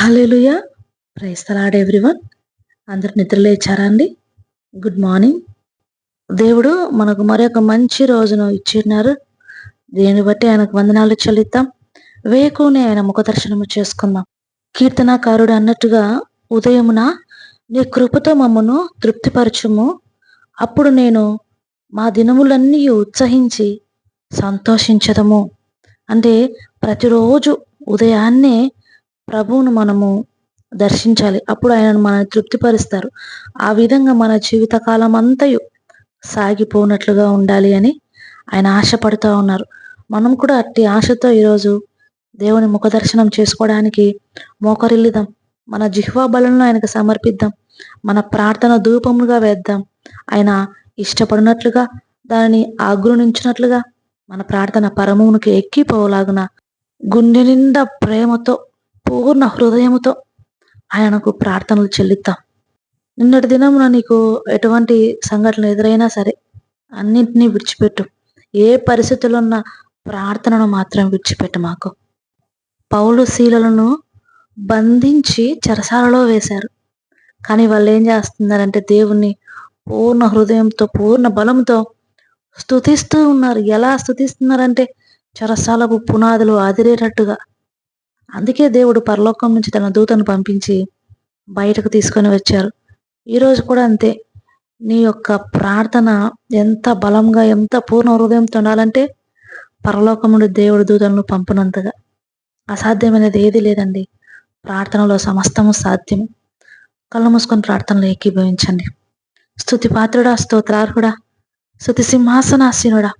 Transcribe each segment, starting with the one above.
Hallelujah praise the Lord everyone. అందరు నిద్రలేచారా అండి? Good morning. దేవుడు మనకు మరొక మంచి రోజును ఇచ్చిన్నారు దీన్ని బట్టి ఆయనకు వందనాలు చెల్లిద్దాం. వేకునే ఆయన ముఖ దర్శనము చేసుకుందాం. కీర్తనాకారుడు అన్నట్టుగా ఉదయమున నీ కృపతో మమ్మను తృప్తిపరచుము. అప్పుడు నేను మా దినములన్నీ ఉత్సహించి సంతోషించదము. అంటే ప్రతిరోజు ఉదయాన్నే ప్రభువును మనము దర్శించాలి. అప్పుడు ఆయనను మనల్ని తృప్తిపరుస్తారు. ఆ విధంగా మన జీవితకాలం అంతయు సాగిపోనట్లుగా ఉండాలి అని ఆయన ఆశపడుతూ ఉన్నారు. మనం కూడా అట్టి ఆశతో ఈరోజు దేవుని ముఖ దర్శనం చేసుకోవడానికి మోకరిల్లుదాం. మన జిహ్వా బలను ఆయనకు సమర్పిద్దాం. మన ప్రార్థన ధూపముగా వేద్దాం. ఆయన ఇష్టపడినట్లుగా దానిని ఆగ్రహించినట్లుగా మన ప్రార్థన పరమునికి ఎక్కిపోలాగున గుండె నిండా ప్రేమతో పూర్ణ హృదయముతో ఆయనకు ప్రార్థనలు చెల్లిద్దాం. నిన్నటి దినమున నీకు ఎటువంటి సంఘటనలు ఎదురైనా సరే అన్నింటినీ విడిచిపెట్టు. ఏ పరిస్థితుల్లో ఉన్న ప్రార్థనను మాత్రం విడిచిపెట్టు మాకు. పౌలు శీలలను బంధించి చెరసాలలో వేశారు. కానీ వాళ్ళు ఏం చేస్తున్నారంటే దేవుణ్ణి పూర్ణ హృదయంతో పూర్ణ బలంతో స్థుతిస్తూ ఉన్నారు. ఎలా స్థుతిస్తున్నారంటే చెరసాలకు పునాదులు అదిరేటట్టుగా అందుకే దేవుడు పరలోకం నుంచి తన దూతను పంపించి బయటకు తీసుకొని వచ్చారు. ఈరోజు కూడా అంతే. నీ యొక్క ప్రార్థన ఎంత బలంగా ఎంత పూర్ణ హృదయంతో ఉండాలంటే పరలోకముడు దేవుడు దూతలను పంపినంతగా. అసాధ్యమైనది ఏది లేదండి. ప్రార్థనలో సమస్తము సాధ్యము. కళ్ళు మూసుకొని ప్రార్థనలు ఏకీభవించండి. స్థుతి పాత్రుడా స్తోత్రార్హుడా స్థుతి సింహాసనాసీనుడా.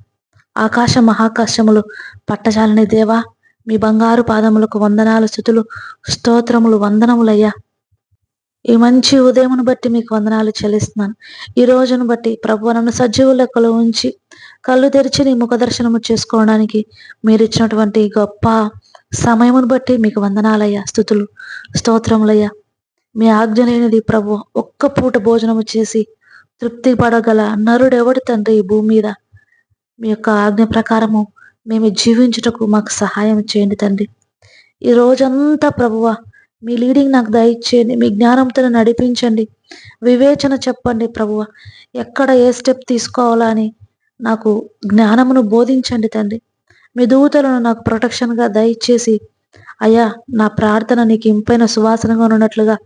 ఆకాశ మహాకాశములు పట్టజాలని దేవా మీ బంగారు పాదములకు వందనాలు స్థుతులు స్తోత్రములు వందనములయ్యా. ఈ మంచి ఉదయమును బట్టి మీకు వందనాలు చెల్లిస్తున్నాను. ఈ రోజును బట్టి ప్రభు నన్ను సజీవు లెక్కలో ఉంచి కళ్ళు తెరిచి నీ ముఖ దర్శనము చేసుకోవడానికి మీరు ఇచ్చినటువంటి గొప్ప సమయమును బట్టి మీకు వందనాలయ్యా స్థుతులు స్తోత్రములయ్యా. మీ ఆజ్ఞ లేనిది ప్రభు ఒక్క పూట భోజనము చేసి తృప్తి పడగల నరుడెవడు తండ్రి ఈ భూమి మీద? మీ యొక్క ఆజ్ఞ ప్రకారము మేము జీవించుటకు మాకు సహాయం చేయండి తండ్రి. ఈ రోజంతా ప్రభువ మీ లీడింగ్ నాకు దయచేయండి మీ జ్ఞానంతో నడిపించండి. వివేచన చెప్పండి ప్రభువ ఎక్కడ ఏ స్టెప్ తీసుకోవాలా అని నాకు జ్ఞానమును బోధించండి తండ్రి. మీ దూతలను నాకు ప్రొటెక్షన్గా దయచేసి అయ్యా నా ప్రార్థన నీకు ఇంపైన సువాసనగా ఉన్నట్లుగా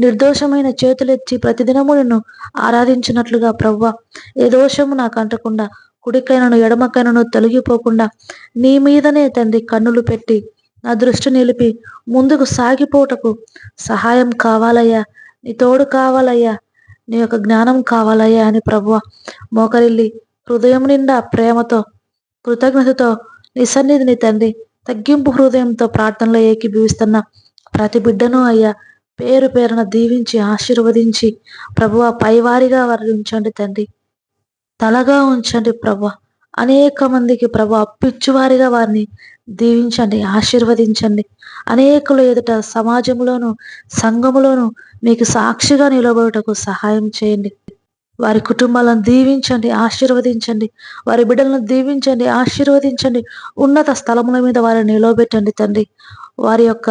నిర్దోషమైన చేతులెత్తి ప్రతిదినము నిన్ను ఆరాధించినట్లుగా ప్రవ్వ ఏ దోషము నాకు అంటకుండా కుడికైనను ఎడమకైనను తొలగిపోకుండా నీ మీదనే తండ్రి కన్నులు పెట్టి నా దృష్టి నిలిపి ముందుకు సాగిపోటకు సహాయం కావాలయ్యా. నీ తోడు కావాలయ్యా. నీ యొక్క జ్ఞానం కావాలయ్యా అని ప్రభువ మోకరిల్లి హృదయం నిండా ప్రేమతో కృతజ్ఞతతో నీ సన్నిధిని తండ్రి తగ్గింపు హృదయంతో ప్రార్థనలో ఏకీభవిస్తున్న ప్రతి బిడ్డను అయ్యా పేరు పేరున దీవించి ఆశీర్వదించి ప్రభువ పైవారిగా వర్ణించండి తండ్రి. తలగా ఉంచండి ప్రభు. అనేక మందికి ప్రభు అప్పిచ్చువారిగా వారిని దీవించండి ఆశీర్వదించండి. అనేకులు ఎదుట సమాజంలోను సంఘములోను మీకు సాక్షిగా నిలబడుటకు సహాయం చేయండి. వారి కుటుంబాలను దీవించండి ఆశీర్వదించండి. వారి బిడ్డలను దీవించండి ఆశీర్వదించండి. ఉన్నత స్థలముల మీద వారిని నిలవబెట్టండి తండ్రి. వారి యొక్క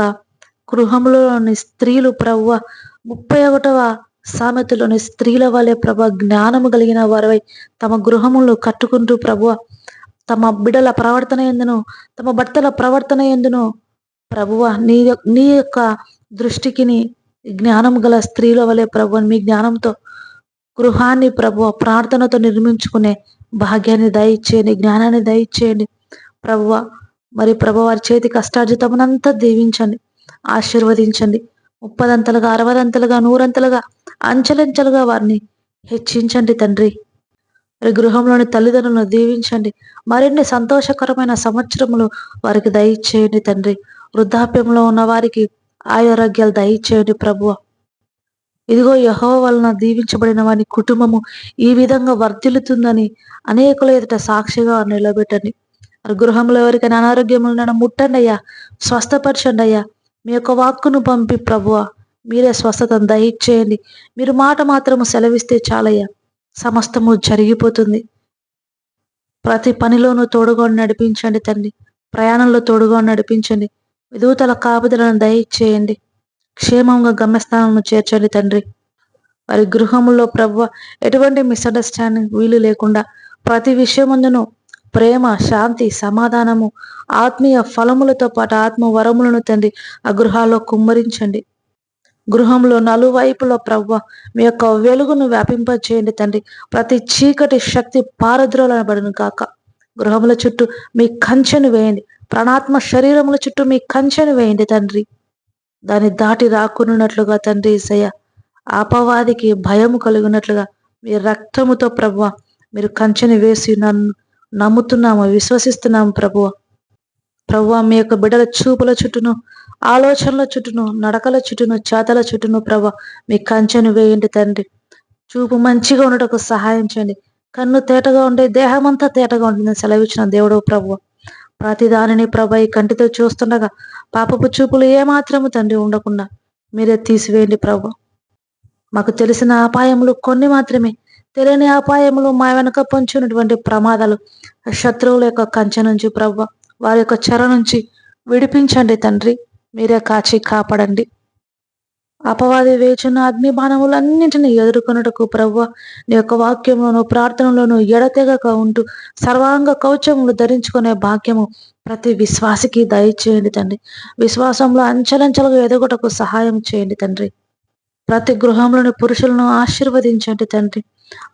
గృహంలోని స్త్రీలు ప్రవ్వ ముప్పై ఒకటవ సామెతలోని స్త్రీల వలె ప్రభ జ్ఞానము కలిగిన వారివై తమ గృహములు కట్టుకుంటూ ప్రభు తమ బిడల ప్రవర్తన ఎందును తమ భర్తల ప్రవర్తన ఎందును ప్రభువ నీ నీ యొక్క దృష్టికి జ్ఞానం గల స్త్రీల వలె ప్రభు మీ జ్ఞానంతో గృహాన్ని ప్రభు ప్రార్థనతో నిర్మించుకునే భాగ్యాన్ని దయచేయండి జ్ఞానాన్ని దయచేయండి. ప్రభువ మరి ప్రభు వారి చేతి కష్టార్జితమునంతా దీవించండి ఆశీర్వదించండి. ముప్పదంతలుగా అరవదంతలుగా నూరంతలుగా అంచెలంచెలుగా వారిని హెచ్చించండి తండ్రి. మరి గృహంలోని తల్లిదండ్రులను దీవించండి. మరిన్ని సంతోషకరమైన సంవత్సరములు వారికి దయచేయండి తండ్రి. వృద్ధాప్యంలో ఉన్న వారికి ఆరోగ్యాలు దయచేయండి ప్రభువ. ఇదిగో యహో వలన దీవించబడిన వారి కుటుంబము ఈ విధంగా వర్ధిల్లుతుందని అనేకుల ఎదుట సాక్షిగా నిలబెట్టండి. మరి గృహంలో ఎవరికైనా అనారోగ్యం ఉండడం ముట్టండి అయ్యా. స్వస్థపరచండి అయ్యా. మీ యొక్క వాక్కును పంపి ప్రభువ మీరే స్వస్థతను దయచేయండి మీరు మాట మాత్రము సెలవిస్తే చాలయ్యా సమస్తము జరిగిపోతుంది. ప్రతి పనిలోనూ తోడుగా నడిపించండి తండ్రి ప్రయాణంలో తోడుగా నడిపించండి. విదూతల కాపుదలను దయచేయండి క్షేమంగా గమ్యస్థానంలో చేర్చండి తండ్రి. వారి గృహంలో ప్రభు ఎటువంటి మిస్అండర్స్టాండింగ్ వీలు లేకుండా ప్రతి విషయముందును ప్రేమ శాంతి సమాధానము ఆత్మీయ ఫలములతో పాటు ఆత్మ వరములను తండ్రి ఆ గృహాల్లో కుమ్మరించండి. గృహంలో నలువైపులో ప్రవ్వ మీ యొక్క వెలుగును వ్యాపింపచేయండి తండ్రి. ప్రతి చీకటి శక్తి పారద్రోలనబడును కాక గృహముల చుట్టూ మీ కంచెను వేయండి. ప్రాణాత్మ శరీరముల చుట్టూ మీ కంచెను వేయండి తండ్రి. దాన్ని దాటి రాకున్నట్లుగా తండ్రి ఇసయ్య అపవాదికి భయము కలిగినట్లుగా మీ రక్తముతో ప్రభు మీరు కంచెని వేసి నన్ను నమ్ముతున్నాము విశ్వసిస్తున్నాము ప్రభువ ప్రభువ మీ యొక్క బిడ్డల చూపుల చుట్టూను ఆలోచనల చుట్టూను నడకల చుట్టూను చేతల చుట్టూను ప్రభు మీ కంచెను వేయండి తండ్రి. చూపు మంచిగా ఉండటకు సహాయం చేయండి. కన్ను తేటగా ఉండే దేహం అంతా తేటగా ఉంటుందని సెలవిచ్చిన దేవుడు ప్రభు. ప్రతి దానిని ప్రభ ఈ కంటితో చూస్తుండగా పాపపు చూపులు ఏమాత్రము తండ్రి ఉండకుండా మీరే తీసివేయండి ప్రభు. మాకు తెలిసిన అపాయములు కొన్ని మాత్రమే తెలియని అపాయములు మా వెనక పొంచినటువంటి ప్రమాదాలు శత్రువుల యొక్క కంచె నుంచి ప్రభు వారి యొక్క చెర నుంచి విడిపించండి తండ్రి. మీరే కాచి కాపాడండి. అపవాది వేచిన అగ్ని బాణములన్నింటినీ ఎదుర్కొనుటకు ప్రభు నీ యొక్క వాక్యంలోను ప్రార్థనలోను ఎడతెగక ఉంటూ సర్వాంగ కౌచములు ధరించుకునే భాగ్యము ప్రతి విశ్వాసికి దయచేయండి తండ్రి. విశ్వాసంలో అంచెలంచెలుగా ఎదుగుటకు సహాయం చేయండి తండ్రి. ప్రతి గృహంలోని పురుషులను ఆశీర్వదించండి తండ్రి.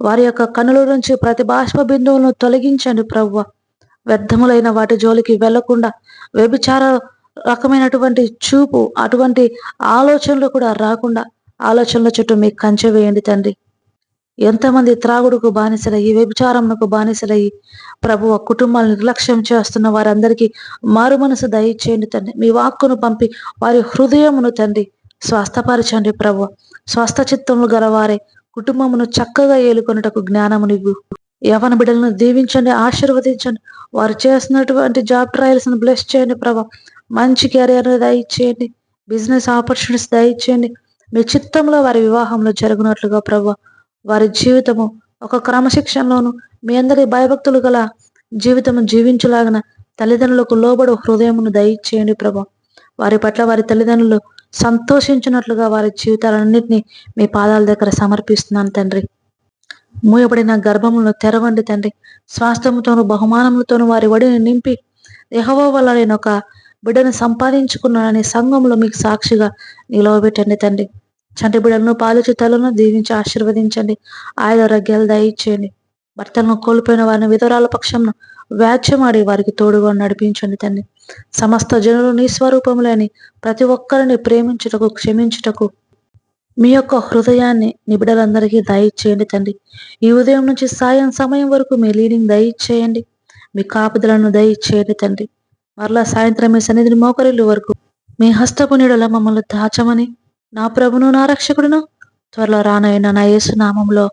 వారి యొక్క కనుల నుంచి ప్రతి బాష్ప బిందువులను తొలగించండి ప్రవ్వ. వ్యర్థములైన వాటి జోలికి వెళ్ళకుండా వ్యభిచార రకమైనటువంటి చూపు అటువంటి ఆలోచనలు కూడా రాకుండా ఆలోచనల చుట్టూ మీకు కంచె వేయండి తండ్రి. ఎంతమంది త్రాగుడుకు బానిసలయ్యి వ్యభిచారమునకు బానిసలయ్యి ప్రభు కుటుంబాలు నిర్లక్ష్యం చేస్తున్న వారందరికీ మారు మనసు దయచేయండి తండ్రి. మీ వాక్కును పంపి వారి హృదయమును తండ్రి స్వస్థపరచండి ప్రభు స్వస్థ చిత్తములు గలవారే కుటుంబమును చక్కగా ఏలుకొనుటకు జ్ఞానమునివ్వు. యవన బిడ్డలను దీవించండి ఆశీర్వదించండి. వారు చేస్తున్నటువంటి జాబ్ ట్రయల్స్ను బ్లెస్ చేయండి ప్రభా. మంచి కెరియర్ దయచేయండి. బిజినెస్ ఆపర్చునిటీస్ దయచేయండి. మీ చిత్తంలో వారి వివాహంలో జరుగునట్లుగా ప్రభా. వారి జీవితము ఒక క్రమశిక్షణలోను మీ అందరి భయభక్తులు గల జీవితము జీవించలాగిన తల్లిదండ్రులకు లోబడు హృదయమును దయచేయండి ప్రభా. వారి పట్ల వారి తల్లిదండ్రులు సంతోషించినట్లుగా వారి జీవితాలన్నింటినీ మీ పాదాల దగ్గర సమర్పిస్తున్నాను తండ్రి. మూయబడిన గర్భములను తెరవండి తండ్రి. స్వాస్థ్యముతోను బహుమానములతోను వారి వడిని నింపి ఎహవో వల్ల నేను ఒక బిడ్డను సంపాదించుకున్నానని సంఘంలో మీకు సాక్షిగా నిలవబెట్టండి తండ్రి. చంటి బిడ్డలను పాలిచి తలను దీవించి ఆశీర్వదించండి. ఆయుధ రగ్యాలు దయచేయండి. భర్తలను కోల్పోయిన వారిని విధురాల పక్షంను వ్యాధ్యమాడి వారికి తోడుగా నడిపించండి తండ్రి. సమస్త జనులు నీ స్వరూపములని ప్రతి ఒక్కరిని ప్రేమించుటకు క్షమించుటకు మీ యొక్క హృదయాన్ని నిబిడలందరికీ దయచేయండి తండ్రి. ఈ ఉదయం నుంచి సాయం సమయం వరకు మీ లీడింగ్ దయచేయండి. మీ కాపుదలను దయచేయండి తండ్రి. మరలా సాయంత్రం మీ సన్నిధిని మోకరిల్లు వరకు మీ హస్తపు మమ్మల్ని దాచమని నా ప్రభును నా రక్షకుడును త్వరలో రానైన నా యేసునామంలో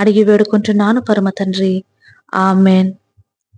అడిగి వేడుకుంటున్నాను పరమ తండ్రి. ఆ